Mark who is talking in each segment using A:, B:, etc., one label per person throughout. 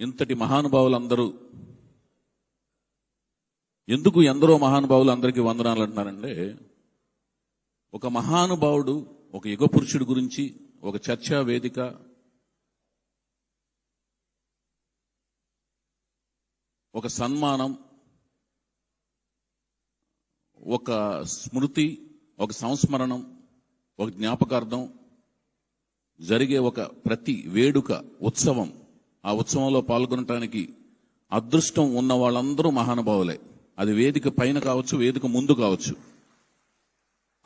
A: ఇంతటి మహానుభావులు అందరూ ఎందుకు ఎందరో మహానుభావులు అందరికీ వందనాలు అంటున్నారంటే ఒక మహానుభావుడు ఒక యుగ పురుషుడి గురించి ఒక చర్చా వేదిక ఒక సన్మానం ఒక స్మృతి ఒక సంస్మరణం ఒక జ్ఞాపకార్థం జరిగే ఒక ప్రతి వేడుక ఉత్సవం ఆ ఉత్సవంలో పాల్గొనటానికి అదృష్టం ఉన్న వాళ్ళందరూ మహానుభావులే. అది వేదిక పైన కావచ్చు వేదిక ముందు కావచ్చు.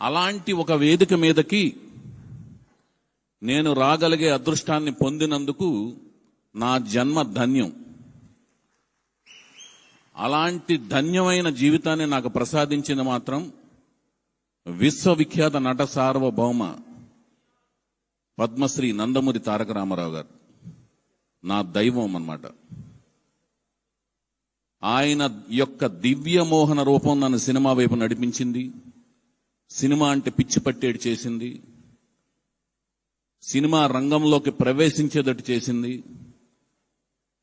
A: అలాంటి ఒక వేదిక మీదకి నేను రాగలిగే అదృష్టాన్ని పొందినందుకు నా జన్మ ధన్యం. అలాంటి ధన్యమైన జీవితాన్ని నాకు ప్రసాదించింది మాత్రం విశ్వవిఖ్యాత నట సార్వభౌమ పద్మశ్రీ నందమూరి తారక రామారావు గారు. నా దైవం అన్నమాట. ఆయన యొక్క దివ్య మోహన రూపం నన్ను సినిమా వైపు నడిపించింది. సినిమా అంటే పిచ్చి పట్టేడు చేసింది. సినిమా రంగంలోకి ప్రవేశించేటట్టు చేసింది.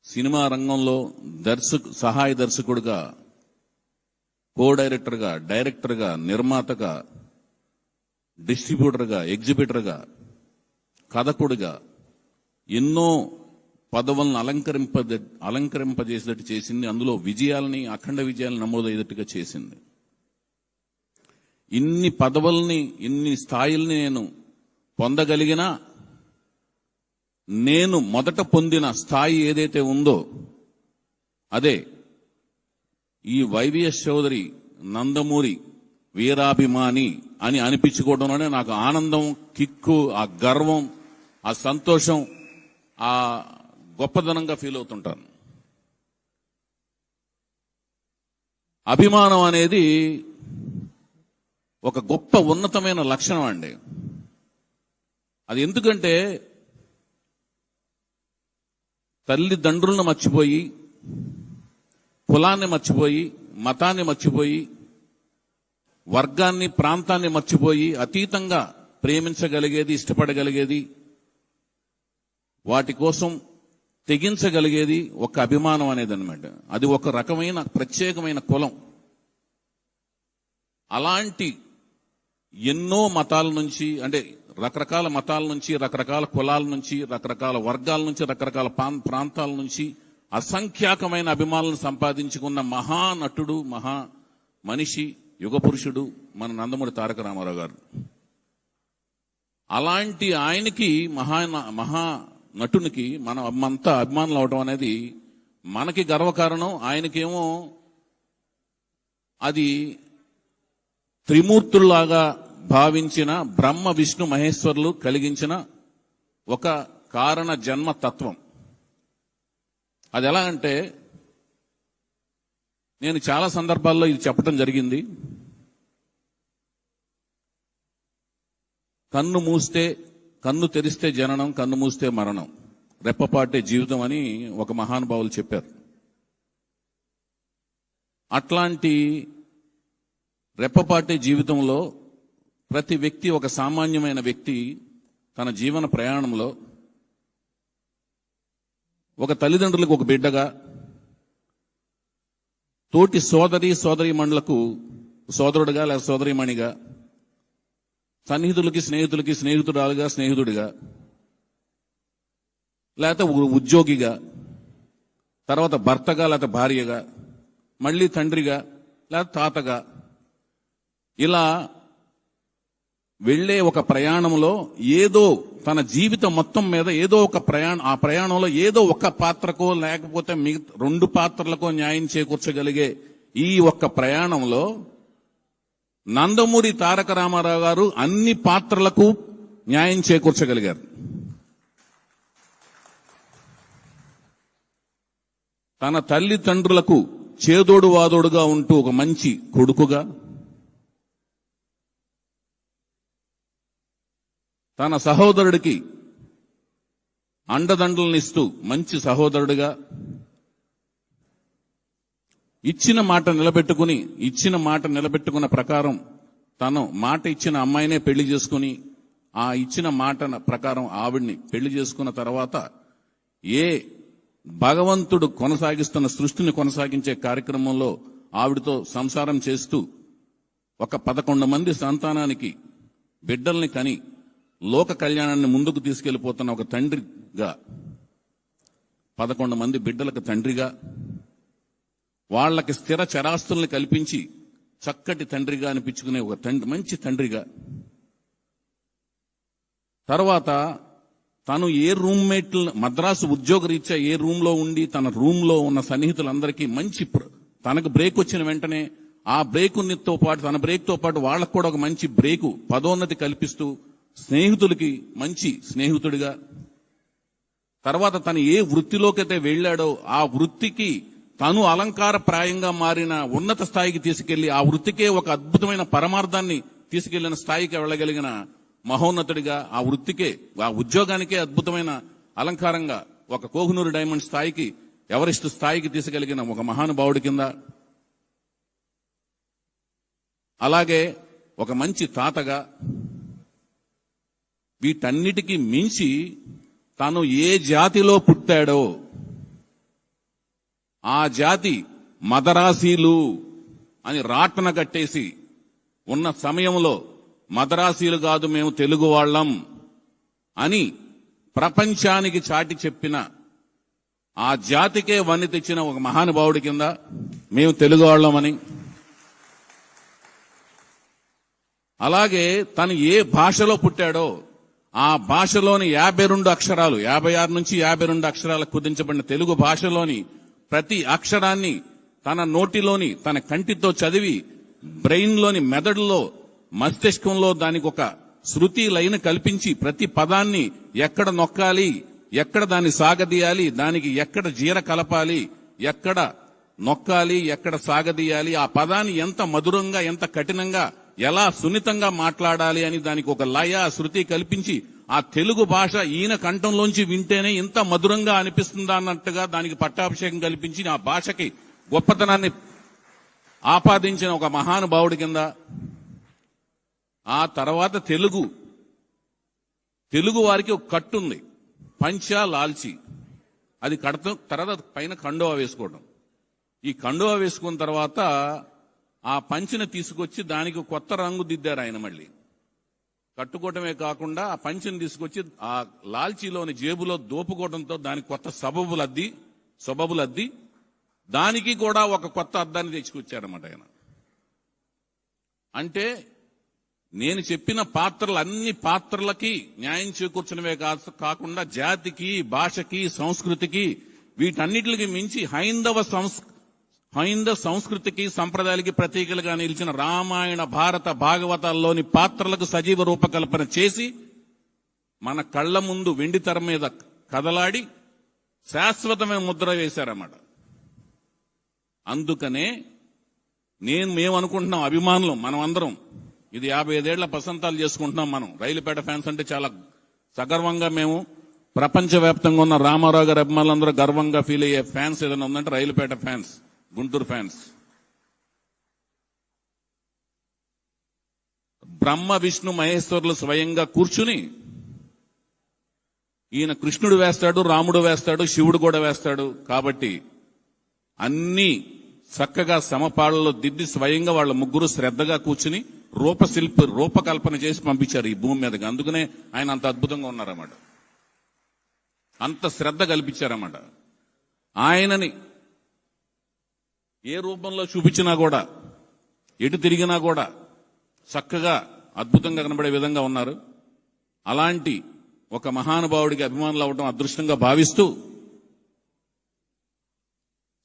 A: సినిమా రంగంలో దర్శకు సహాయ దర్శకుడుగా కో డైరెక్టర్గా డైరెక్టర్గా నిర్మాతగా డిస్ట్రిబ్యూటర్గా ఎగ్జిబిటర్గా కథకుడిగా ఎన్నో పదవులను అలంకరింప అలంకరింపజేసేటట్టు చేసింది. అందులో విజయాలని అఖండ విజయాలను నమోదయ్యేటట్టుగా చేసింది. ఇన్ని పదవుల్ని ఇన్ని స్థాయిల్ని నేను పొందగలిగినా నేను మొదట పొందిన స్థాయి ఏదైతే ఉందో అదే ఈ వైవిఎస్ చౌదరి నందమూరి వీరాభిమాని అని అనిపించుకోవడంలోనే నాకు ఆనందం కిక్కు ఆ గర్వం ఆ సంతోషం ఆ గొప్పదనంగా ఫీల్ అవుతుంటాను. అభిమానం అనేది ఒక గొప్ప ఉన్నతమైన లక్షణం అండి. అది ఎందుకంటే తల్లిదండ్రులను మర్చిపోయి కులాన్ని మర్చిపోయి మతాన్ని మర్చిపోయి వర్గాన్ని ప్రాంతాన్ని మర్చిపోయి అతీతంగా ప్రేమించగలిగేది ఇష్టపడగలిగేది వాటి కోసం తెగించగలిగేది ఒక అభిమానం అనేది అనమాట అది ఒక రకమైన ప్రత్యేకమైన కులం. అలాంటి ఎన్నో మతాల నుంచి అంటే రకరకాల మతాల నుంచి రకరకాల కులాల నుంచి రకరకాల వర్గాల నుంచి రకరకాల ప్రాంతాల నుంచి అసంఖ్యాకమైన అభిమానులను సంపాదించుకున్న మహానటుడు మహా మనిషి యుగ పురుషుడు మన నందమూరి తారక రామారావు గారు. అలాంటి ఆయనకి మహా మహా నటునికి మనం అమ్మంతా అభిమానులు అవడం అనేది మనకి గర్వకారణం ఆయనకేమో అది త్రిమూర్తుల్లాగా భావించిన బ్రహ్మ విష్ణు మహేశ్వరులు కలిగించిన ఒక కారణ జన్మ తత్వం. అది ఎలా అంటే నేను చాలా సందర్భాల్లో ఇది చెప్పడం జరిగింది. కన్ను మూస్తే కన్ను తెరిస్తే జననం కన్ను మూస్తే మరణం. రెప్పపాటే జీవితం అని ఒక మహానుభావులు చెప్పారు. అట్లాంటి రెప్పపాటే జీవితంలో ప్రతి వ్యక్తి ఒక సామాన్యమైన వ్యక్తి తన జీవన ప్రయాణంలో ఒక తల్లిదండ్రులకు ఒక బిడ్డగా తోటి సోదరి సోదరి మండలకు సోదరుడిగా లేదా సోదరిమణిగా సన్నిహితులకి స్నేహితులకి స్నేహితురాలుగా స్నేహితుడిగా లేకపోతే ఉద్యోగిగా తర్వాత భర్తగా లేకపోతే భార్యగా మళ్ళీ తండ్రిగా లేకపోతే తాతగా ఇలా వెళ్ళే ఒక ప్రయాణంలో ఏదో తన జీవితం మొత్తం మీద ఏదో ఒక ప్రయాణం ఆ ప్రయాణంలో ఏదో ఒక పాత్రకో లేకపోతే మిగతా రెండు పాత్రలకో న్యాయం చేకూర్చగలిగే ఈ ఒక్క ప్రయాణంలో నందమూరి తారక రామారావు గారు అన్ని పాత్రలకు న్యాయం చేకూర్చగలిగారు. తన తల్లిదండ్రులకు చేదోడు వాదోడుగా ఉంటూ ఒక మంచి కొడుకుగా తన సహోదరుడికి అండదండలనిస్తూ మంచి సహోదరుడిగా ఇచ్చిన మాట నిలబెట్టుకుని ఇచ్చిన మాట నిలబెట్టుకున్న ప్రకారం తను మాట ఇచ్చిన అమ్మాయినే పెళ్ళి చేసుకుని ఆ ఇచ్చిన మాట ప్రకారం ఆవిడ్ని పెళ్ళి చేసుకున్న తర్వాత ఏ భగవంతుడు కొనసాగిస్తున్న సృష్టిని కొనసాగించే కార్యక్రమంలో ఆవిడతో సంసారం చేస్తూ ఒక పదకొండు మంది సంతానానికి బిడ్డల్ని కని లోక కళ్యాణాన్ని ముందుకు తీసుకెళ్ళిపోతున్న ఒక తండ్రిగా పదకొండు మంది బిడ్డలకు తండ్రిగా వాళ్ళకి స్థిర చరాస్తుల్ని కల్పించి చక్కటి తండ్రిగా అనిపించుకునే ఒక తండ్రి మంచి తండ్రిగా. తర్వాత తను ఏ రూమ్మేట్ మద్రాసు ఉద్యోగరీత్యా ఏ రూమ్లో ఉండి తన రూమ్లో ఉన్న సన్నిహితులందరికీ మంచి తనకు బ్రేక్ వచ్చిన వెంటనే ఆ బ్రేక్ పాటు తన బ్రేక్తో పాటు వాళ్ళకు కూడా ఒక మంచి బ్రేకు పదోన్నతి కల్పిస్తూ స్నేహితులకి మంచి స్నేహితుడిగా. తర్వాత తను ఏ వృత్తిలోకైతే వెళ్ళాడో ఆ వృత్తికి తను అలంకార ప్రాయంగా మారిన ఉన్నత స్థాయికి తీసుకెళ్ళి ఆ వృత్తికే ఒక అద్భుతమైన పరమార్థాన్ని తీసుకెళ్ళిన స్థాయికి వెళ్ళగలిగిన మహోన్నతుడిగా ఆ వృత్తికే ఆ ఉద్యోగానికే అద్భుతమైన అలంకారంగా ఒక కోహ్నూరు డైమండ్ స్థాయికి ఎవరెస్ట్ స్థాయికి తీసుకెళ్ళిన ఒక మహానుభావుడి కింద. అలాగే ఒక మంచి తాతగా వీటన్నిటికీ మించి తాను ఏ జాతిలో పుట్టాడో ఆ జాతి మదరాసీలు అని రాట్న కట్టేసి ఉన్న సమయంలో మదరాసీలు కాదు మేము తెలుగు వాళ్ళం అని ప్రపంచానికి చాటి చెప్పిన ఆ జాతికే వన్ని తెచ్చిన ఒక మహానుభావుడి కింద మేము తెలుగు వాళ్ళమని. అలాగే తను ఏ భాషలో పుట్టాడో ఆ భాషలోని యాభై రెండు అక్షరాలు యాభై ఆరు నుంచి యాభై రెండు అక్షరాలకు కుదించబడిన తెలుగు భాషలోని ప్రతి అక్షరాన్ని తన నోటిలోని తన కంటితో చదివి బ్రెయిన్లోని మెదడులో మస్తిష్కంలో దానికి ఒక శృతి లైన్ కల్పించి ప్రతి పదాన్ని ఎక్కడ నొక్కాలి ఎక్కడ దాన్ని సాగదీయాలి దానికి ఎక్కడ జీర కలపాలి ఎక్కడ నొక్కాలి ఎక్కడ సాగదీయాలి ఆ పదాన్ని ఎంత మధురంగా ఎంత కఠినంగా ఎలా సున్నితంగా మాట్లాడాలి అని దానికి ఒక లయ శృతి కల్పించి ఆ తెలుగు భాష ఈయన కంఠంలోంచి వింటేనే ఇంత మధురంగా అనిపిస్తుందా అన్నట్టుగా దానికి పట్టాభిషేకం కల్పించి ఆ భాషకి గొప్పతనాన్ని ఆపాదించిన ఒక మహానుభావుడి కింద ఆ తర్వాత తెలుగు తెలుగు వారికి ఒక కట్టు ఉంది పంచా లాల్చి. అది కడతాం తర్వాత పైన కండువా వేసుకోవడం. ఈ కండువా వేసుకున్న తర్వాత ఆ పంచిని తీసుకొచ్చి దానికి కొత్త రంగు దిద్దారు ఆయన మళ్ళీ. కట్టుకోవటమే కాకుండా ఆ పంచిని తీసుకొచ్చి ఆ లాల్చీలోని జేబులో దోపుకోవడంతో దానికి కొత్త సబబులు అద్ది సబబులు అద్ది దానికి కూడా ఒక కొత్త అర్థాన్ని తెచ్చుకొచ్చాడనమాట ఆయన. అంటే నేను చెప్పిన పాత్రలు అన్ని పాత్రలకి న్యాయం చేకూర్చడమే కాకుండా జాతికి భాషకి సంస్కృతికి వీటన్నిటికి మించి హైందవ సంస్ హైందవ సంస్కృతికి సంప్రదాయాలకి ప్రతీకలుగా నిలిచిన రామాయణ భారత భాగవతాల్లోని పాత్రలకు సజీవ రూపకల్పన చేసి మన కళ్ళ ముందు వెండి తెర మీద కదలాడి శాశ్వతమైన ముద్ర వేశారన్నమాట. అందుకనే నేను మేము అనుకుంటున్నాం అభిమానులు మనం అందరం ఇది యాభై ఐదేళ్ళ పసంతాలు చేసుకుంటున్నాం మనం. రైలుపేట ఫ్యాన్స్ అంటే చాలా సగర్వంగా మేము ప్రపంచవ్యాప్తంగా ఉన్న రామారావు గారి అభిమానులందరూ గర్వంగా ఫీల్ అయ్యే ఫ్యాన్స్ ఏదైనా ఉందంటే రైలుపేట ఫ్యాన్స్. గుంటూరు ఫ్యాన్స్. బ్రహ్మ విష్ణు మహేశ్వరులు స్వయంగా కూర్చుని ఈయన కృష్ణుడు వేస్తాడు రాముడు వేస్తాడు శివుడు కూడా వేస్తాడు. కాబట్టి అన్ని చక్కగా సమపాళ్ళలో దిద్ది స్వయంగా వాళ్ళ ముగ్గురు శ్రద్ధగా కూర్చుని రూపశిల్ప రూపకల్పన చేసి పంపించారు ఈ భూమి మీదకి. అందుకనే ఆయన అంత అద్భుతంగా ఉన్నారన్నమాట. అంత శ్రద్ధ కల్పించారన్నమాట. ఆయనని ఏ రూపంలో చూపించినా కూడా ఎటు తిరిగినా కూడా చక్కగా అద్భుతంగా కనబడే విధంగా ఉన్నారు. అలాంటి ఒక మహానుభావుడికి అభిమానులు అవడం అదృష్టంగా భావిస్తూ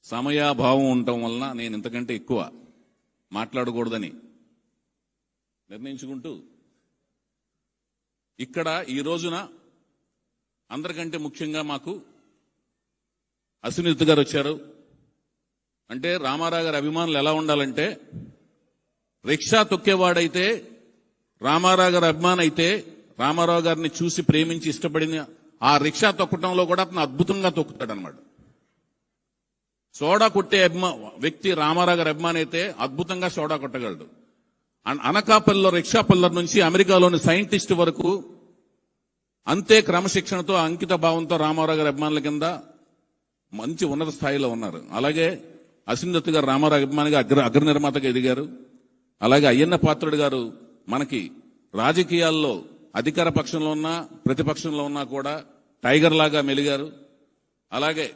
A: సమయాభావం ఉండటం వలన నేను ఇంతకంటే ఎక్కువ మాట్లాడకూడదని నిర్ణయించుకుంటూ ఇక్కడ ఈ రోజున అందరికంటే ముఖ్యంగా మాకు అసునీత్ గారు వచ్చారు. అంటే రామారావు గారి అభిమానులు ఎలా ఉండాలంటే రిక్షా తొక్కేవాడైతే రామారావు గారి అభిమాన్ అయితే రామారావు గారిని చూసి ప్రేమించి ఇష్టపడిన ఆ రిక్షా తొక్కటంలో కూడా అతను అద్భుతంగా తొక్కుతాడనమాట సోడా కొట్టే అభిమా వ్యక్తి రామారావు గారి అభిమాన్ అయితే అద్భుతంగా సోడా కొట్టగలడు. అనకాపల్లిలో రిక్షా పల్లర్ నుంచి అమెరికాలోని సైంటిస్ట్ వరకు అంతే క్రమశిక్షణతో అంకిత భావంతో రామారావు గారి అభిమానుల కింద మంచి ఉన్నత స్థాయిలో ఉన్నారు. అలాగే అసిందత్ గారు రామారావు అభిమానిగా అగ్ర అగ్ర నిర్మాతగా ఎదిగారు. అలాగే అయ్యన్న పాత్రుడు గారు మనకి రాజకీయాల్లో అధికార పక్షంలో ఉన్నా ప్రతిపక్షంలో ఉన్నా కూడా టైగర్ లాగా మెలిగారు. అలాగే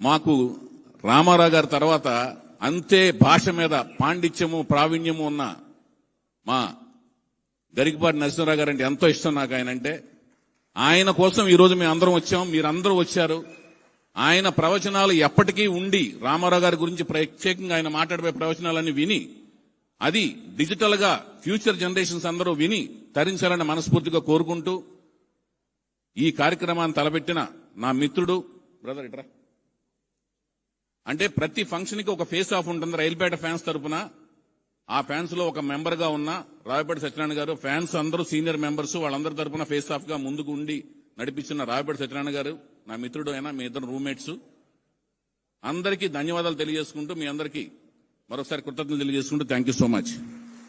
A: మాకు రామారావు గారి తర్వాత అంతే భాష మీద పాండిత్యము ప్రావీణ్యము ఉన్న మా గరికపాటి నరసింహరావు గారు అంటే ఎంతో ఇష్టం నాకు ఆయన అంటే ఆయన కోసం ఈరోజు మేము అందరం వచ్చాం. మీరందరూ వచ్చారు. ఆయన ప్రవచనాలు ఎప్పటికీ ఉండి రామారావు గారి గురించి ప్రత్యేకంగా ఆయన మాట్లాడిపోయే ప్రవచనాలన్నీ విని అది డిజిటల్గా ఫ్యూచర్ జనరేషన్స్ అందరూ విని తరించాలని మనస్ఫూర్తిగా కోరుకుంటూ ఈ కార్యక్రమాన్ని తలపెట్టిన నా మిత్రుడు బ్రదర్ ఇట్రా. అంటే ప్రతి ఫంక్షన్కి ఒక ఫేస్ ఆఫ్ ఉంటుంది రైల్పేట ఫ్యాన్స్ తరపున. ఆ ఫ్యాన్స్లో ఒక మెంబర్గా ఉన్న రాయపేట సత్యనారాయణ గారు ఫ్యాన్స్ అందరూ సీనియర్ మెంబర్స్ వాళ్ళందరి తరపున ఫేస్ ఆఫ్గా ముందుకు ఉండి నడిపించిన రాయపేట సత్యనారాయణ గారు. నా మిత్రుడు అయినా మీ ఇద్దరు రూమ్మేట్స్ అందరికీ ధన్యవాదాలు తెలియజేసుకుంటూ మీ అందరికీ మరొకసారి కృతజ్ఞతలు తెలియజేసుకుంటూ థ్యాంక్ యూ సో మచ్